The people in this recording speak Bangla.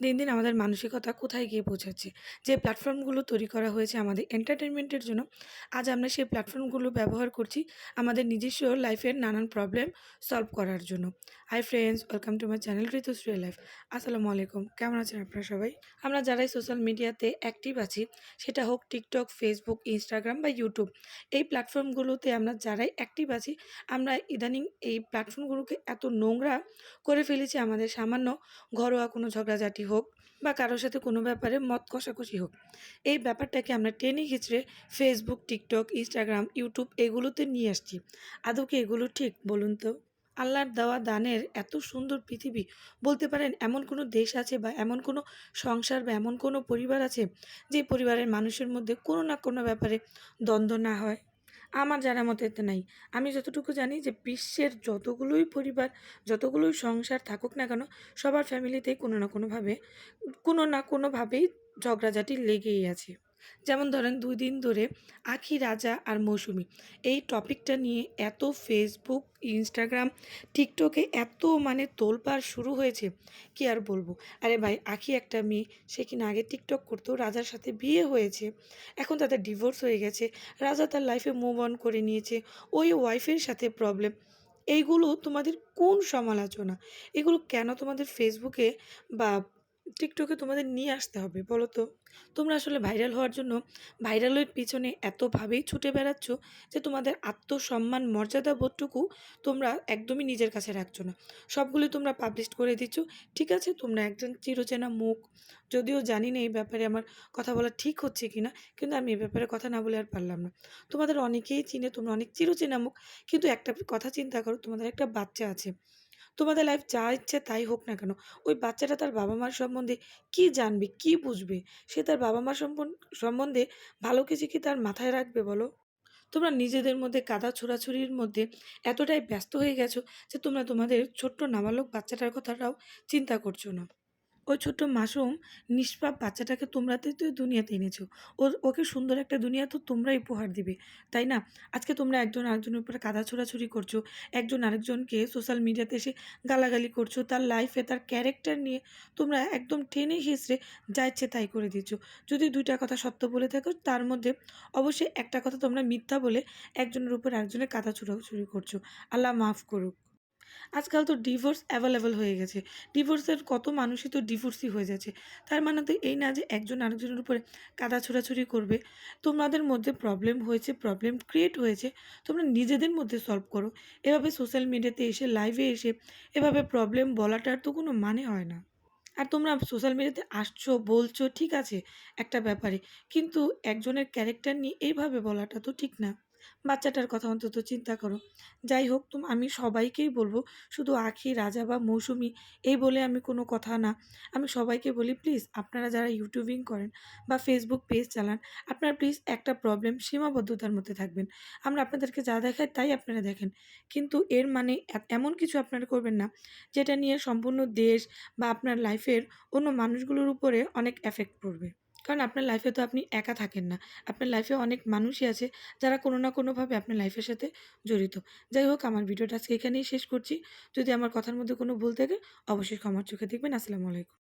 দিন দিন আমাদের মানসিকতা কোথায় গিয়ে পৌঁছাচ্ছে? যে প্ল্যাটফর্মগুলো তৈরি করা হয়েছে আমাদের এন্টারটেনমেন্টের জন্য, আজ আমরা সেই প্ল্যাটফর্মগুলো ব্যবহার করছি আমাদের নিজস্ব লাইফের নানান প্রবলেম সলভ করার জন্য। Hi friends welcome to my channel Ritushree life আসসালামু আলাইকুম, কেমন আছেন আপনারা সবাই? আমরা যারাই সোশ্যাল মিডিয়াতে অ্যাক্টিভ আছি, সেটা হোক টিকটক ফেসবুক ইনস্টাগ্রাম বা ইউটিউব এই প্ল্যাটফর্মগুলোতে আমরা যারাই অ্যাক্টিভ আছি, আমরা ইদানিং এই প্ল্যাটফর্মগুলোকে এত নোংরা করে ফেলেছি আমাদের সামান্য ঘরোয়া কোনো ঝগড়াঝাটি হোক বা কারোর সাথে কোনো ব্যাপারে মত কষাকষি হোক। এই ব্যাপারটাকে আমরা টেনে হিচড়ে ফেসবুক টিকটক ইনস্টাগ্রাম ইউটিউব এগুলোতে নিয়ে আসছি। আদৌ কি এগুলো ঠিক বলুন তো? আল্লাহর দেওয়া দানের এত সুন্দর পৃথিবী, বলতে পারেন এমন কোনো দেশ আছে বা এমন কোনো সংসার বা এমন কোনো পরিবার আছে যে পরিবারের মানুষের মধ্যে কোনো না কোনো ব্যাপারে দ্বন্দ্ব না হয়? আমার জানা মতে এতে নাই। আমি যতটুকু জানি যে বিশ্বের যতগুলোই পরিবার, যতগুলোই সংসার থাকুক না কেন, সবার ফ্যামিলিতেই কোনো না কোনোভাবে, কোনো না কোনোভাবেই ঝগড়াঝাটি লেগেই আছে। যেমন ধরেন দুই দিন ধরে আখি রাজা আর মৌসুমি। এই টপিকটা নিয়ে এত ফেসবুক ইনস্টাগ্রাম টিকটকে এত মানে তোলপাড় শুরু হয়েছে, কি আর বলব? আরে ভাই, আখি একটা মেয়ে, সে কিনা আগে টিকটক করতো, রাজার সাথে বিয়ে হয়েছে, এখন তাদের ডিভোর্স হয়ে গেছে, রাজা তার লাইফে মুভ অন করে নিয়েছে, ওই ওয়াইফের সাথে প্রবলেম এইগুলো তোমাদের কোন সমালোচনা? এগুলো কেন তোমাদের ফেসবুকে বা টিকটকে তোমাদের নিয়ে আসতে হবে, বলো তো? তোমরা আসলে ভাইরাল হওয়ার জন্য ভাইরালের পিছনে এতভাবেই ছুটে বেড়াচ্ছ যে তোমাদের আত্মসম্মান মর্যাদা বোধটুকু তোমরা একদমই নিজের কাছে রাখছো না। সবগুলি তোমরা পাবলিশ করে দিচ্ছ, ঠিক আছে? তোমরা একজন চিরচেনা মুখ। যদিও জানি না এই ব্যাপারে আমার কথা বলা ঠিক হচ্ছে কি না কিন্তু আমি এই ব্যাপারে কথা না বলে আর পারলাম না। তোমাদের অনেকেই চিনে, তোমরা অনেক চিরচেনা মুখ, কিন্তু একটা কথা চিন্তা করো, তোমাদের একটা বাচ্চা আছে। তোমাদের লাইফ যা ইচ্ছে তাই হোক না কেন, ওই বাচ্চাটা তার বাবা মার সম্বন্ধে কি জানবে, কি বুঝবে? সে তার বাবা মার সম্বন্ধে ভালো কিছু কি তার মাথায় রাখবে বলো? তোমরা নিজেদের মধ্যে কাদা ছোড়াছুরির মধ্যে এতটাই ব্যস্ত হয়ে গেছো যে তোমরা তোমাদের ছোট্ট নাবালক বাচ্চাটার কথাটাও চিন্তা করছ না। ওই ছোট্ট মাসুম নিষ্পাপ বাচ্চাটাকে তোমরাতে তো দুনিয়াতে এনেছো। ও ওকে সুন্দর একটা দুনিয়া তো তোমরাই উপহার দিবে, তাই না? আজকে তোমরা একজন আরেকজনের উপরে কাদা ছোড়াছুড়ি করছ, একজন আরেকজনকে সোশ্যাল মিডিয়াতে এসে গালাগালি করছ, তার লাইফে তার ক্যারেক্টার নিয়ে তোমরা একদম টেনে হিসড়ে যা ইচ্ছে তাই করে দিচ্ছ। যদি দুইটা কথা সত্য বলে থাকো, তার মধ্যে অবশ্যই একটা কথা তোমরা মিথ্যা বলে একজনের উপর একজনের কাদা ছোড়াছুড়ি করছ। আল্লাহ মাফ করুক। আজকাল তো ডিভোর্স অ্যাভেলেবেল হয়ে গেছে। ডিভোর্সের কত মানুষই তো ডিভোর্সই হয়ে যাচ্ছে। তার মানে তো এই না যে একজন আরেকজনের উপরে কাদা ছোড়াছুড়ি করবে। তোমাদের মধ্যে প্রবলেম হয়েছে প্রবলেম ক্রিয়েট হয়েছে। তোমরা নিজেদের মধ্যে সলভ করো। এভাবে সোশ্যাল মিডিয়াতে এসে লাইভে এসে এভাবে প্রবলেম বলাটার তো কোনো মানে হয় না। আর তোমরা সোশ্যাল মিডিয়াতে আসছো, বলছো, ঠিক আছে, একটা ব্যাপারে। কিন্তু একজনের ক্যারেক্টার নিয়ে এইভাবে বলাটা তো ঠিক না। বাচ্চাটার কথা অন্তত চিন্তা করো। যাই হোক, তুমি, আমি সবাইকেই বলব, শুধু আখি, রাজা বা মৌসুমি, এই বলে আমি কোনো কথা না। আমি সবাইকে বলি প্লিজ আপনারা যারা ইউটিউবিং করেন বা ফেসবুক পেজ চালান, আপনারা প্লিজ একটা প্রবলেম সীমাবদ্ধতার মধ্যে থাকবেন। আমরা আপনাদেরকে যা দেখাই তাই আপনারা দেখেন। কিন্তু এর মানে এমন কিছু আপনারা করবেন না, যেটা নিয়ে সম্পূর্ণ দেশ বা আপনার লাইফের অন্য মানুষগুলোর উপরে অনেক এফেক্ট পড়বে। কারণ আপনার লাইফে তো আপনি একা থাকেন না। আপনার লাইফে অনেক মানুষই আছে যারা কোনো না কোনোভাবে আপনার লাইফের সাথে জড়িত। যাই হোক, আমার ভিডিওটা আজকে এখানেই শেষ করছি। যদি আমার কথার মধ্যে কোনো ভুল থাকে, অবশ্যই ক্ষমার চোখে দেখবেন। আসসালামু আলাইকুম।